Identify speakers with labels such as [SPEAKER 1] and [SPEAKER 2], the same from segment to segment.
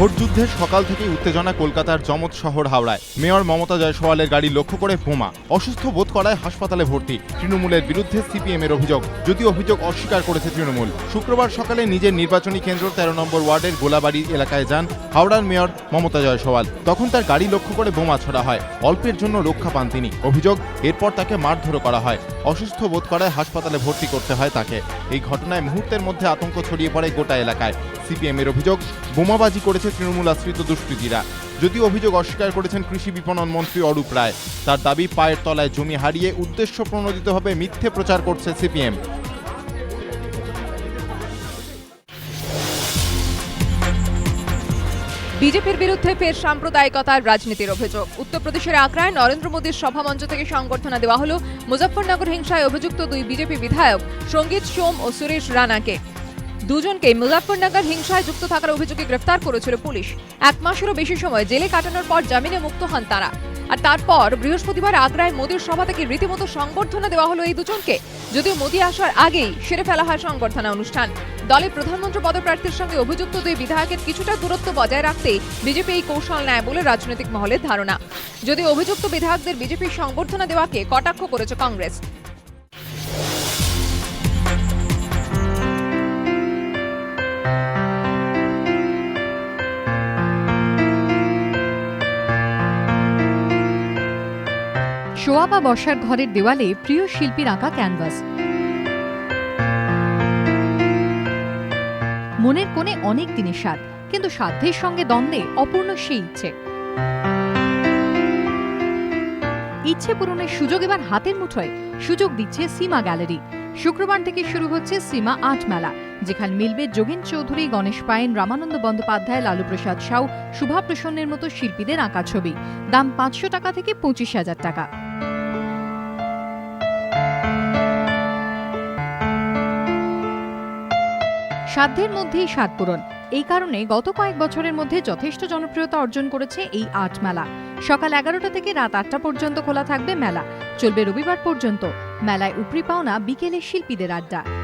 [SPEAKER 1] ভোটযুদ্ধের সকাল থেকেই উত্তেজনা কলকাতার জমজ শহর হাওড়ায়। মেয়র মমতা জয়সওয়ালের গাড়ি লক্ষ্য করে বোমা, অসুস্থ বোধ করায় হাসপাতালে ভর্তি। তৃণমূলের বিরুদ্ধে সিপিএম এর অভিযোগ, যদিও অভিযোগ অস্বীকার করেছে তৃণমূল। শুক্রবার সকালে নিজের নির্বাচনী কেন্দ্র তেরো নম্বর ওয়ার্ডের গোলাবাড়ি এলাকায় যান হাওড়ার মেয়র মমতা জয়সওয়াল। তখন তার গাড়ি লক্ষ্য করে বোমা ছড়া হয়, অল্পের জন্য রক্ষা পান তিনি। অভিযোগ, এরপর তাকে মারধর করা হয়। অসুস্থ বোধ করায় হাসপাতালে ভর্তি করতে হয় তাকে। এই ঘটনায় মুহূর্তের মধ্যে আতঙ্ক ছড়িয়ে পড়ে গোটা এলাকায়। সিপিএমের অভিযোগ, বোমাবাজি করেছে তৃণমূল আশ্রিত দুষ্কৃতীরা। যদিও অভিযোগ অস্বীকার করেছেন কৃষি বিপণন মন্ত্রী অরূপ রায়। তার দাবি, পায়ের তলায় জমি হারিয়ে উদ্দেশ্য প্রণোদিতভাবে মিথ্যে প্রচার করছে সিপিএম।
[SPEAKER 2] বিজেপির বিরুদ্ধে ফের সাম্প্রদায়িকতার রাজনীতির অভিযোগ। উত্তরপ্রদেশের আগ্রায় নরেন্দ্র মোদীর সভামঞ্চ থেকে সংবর্ধনা দেওয়া হল মুজফ্ফরনগর হিংসায় অভিযুক্ত দুই বিজেপি বিধায়ক সংগীত সোম ও সুরেশ রানাকে। দুজনকে মুজফ্ফরনগর হিংসায় যুক্ত থাকার অভিযোগে গ্রেফতার করেছিল পুলিশ। এক মাসেরও বেশি সময় জেলে কাটানোর পর জামিনে মুক্ত হন তারা। আর তারপর বৃহস্পতিবার আগ্রায় মোদীর সভা থেকে রীতিমতো সংবর্ধনা দেওয়া হলো এই দুজনকে। যদিও মোদী আসার আগেই সেরে ফেলা হয় সংবর্ধনা অনুষ্ঠান। দলে প্রধানমন্ত্রী পদপ্রার্থীর সঙ্গে অভিযুক্ত দুই বিধায়কের কিছুটা দূরত্ব বজায় রাখতে বিজেপি এই কৌশল নেয় বলে রাজনৈতিক মহলের ধারণা। যদি অভিযুক্ত বিধায়কদের বিজেপির সংবর্ধনা দেওয়াকে কটাক্ষ করেছে কংগ্রেস।
[SPEAKER 3] শোয়া বা বসার ঘরের দেওয়ালে প্রিয় শিল্পীর আঁকা ক্যানভাস। মনের কোণে অনেক দিনের স্বাদ, কিন্তু সাধ্যের সঙ্গে দ্বন্দ্বে অপূর্ণ সেই ইচ্ছে। ইচ্ছে পূরণের সুযোগ এবার হাতের মুঠোয়। সুযোগ দিচ্ছে সীমা গ্যালারি। শুক্রবার থেকে শুরু হচ্ছে সীমা আর্ট মেলা যেখানে মিলবে যোগেন চৌধুরী, গণেশ পায়েন, রামানন্দ বন্দ্যোপাধ্যায় লালু প্রসাদ সাউ, শুভা প্রসন্নের মতো শিল্পীদের আঁকা ছবি। দাম পাঁচশো টাকা থেকে পঁচিশ হাজার টাকা। সাধ্যের মধ্যেই স্বাদ পূরণ। এই কারণে গত কয়েক বছরের মধ্যে যথেষ্ট জনপ্রিয়তা অর্জন করেছে এই আর্ট মেলা। সকাল এগারোটা থেকে রাত আটটা পর্যন্ত খোলা থাকবে মেলা। চলবে রবিবার পর্যন্ত। মেলায় উপরি পাওনা বিকেলে শিল্পীদের আড্ডা।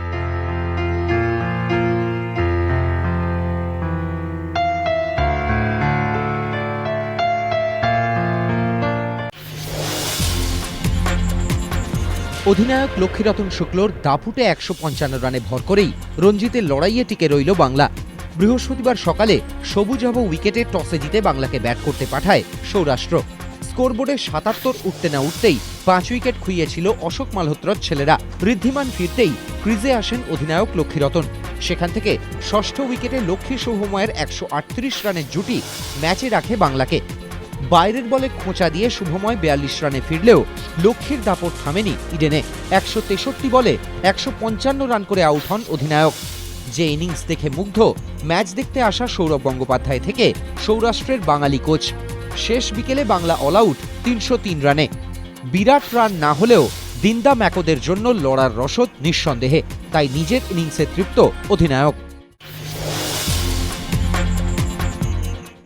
[SPEAKER 4] অধিনায়ক লক্ষ্মীরতন শুক্লর দাপুটে একশো পঞ্চান্ন রানে ভর করেই রঞ্জিতের লড়াইয়ে টিকে রইল বাংলা। বৃহস্পতিবার সকালে সবুজাভ উইকেটে টসে জিতে বাংলাকে ব্যাট করতে পাঠায় সৌরাষ্ট্র। স্কোরবোর্ডে সাতাত্তর উঠতে না উঠতেই পাঁচ উইকেট খুইয়েছিল অশোক মালহোত্রর ছেলেরা। ঋদ্ধিমান ফিরতেই ক্রিজে আসেন অধিনায়ক লক্ষ্মীরতন। সেখান থেকে ষষ্ঠ উইকেটে লক্ষ্মী সৌহময়ের একশো আটত্রিশ রানের জুটি ম্যাচে রাখে বাংলাকে। বাইরের বলে খোঁচা দিয়ে শুভময় বিয়াল্লিশ রানে ফিরলেও লক্ষ্মীর দাপট থামেনি ইডেনে। একশো তেষট্টি বলে একশো পঞ্চান্ন রান করে আউট হন অধিনায়ক। যে ইনিংস দেখে মুগ্ধ, ম্যাচ দেখতে আসা সৌরভ গঙ্গোপাধ্যায় থেকে সৌরাষ্ট্রের বাঙালি কোচ। শেষ বিকেলে বাংলা অল আউট তিনশো তিন রানে। বিরাট রান না হলেও দিন্দা ম্যাকোদের জন্য লড়ার রসদ নিঃসন্দেহে, তাই নিজের ইনিংসে তৃপ্ত অধিনায়ক।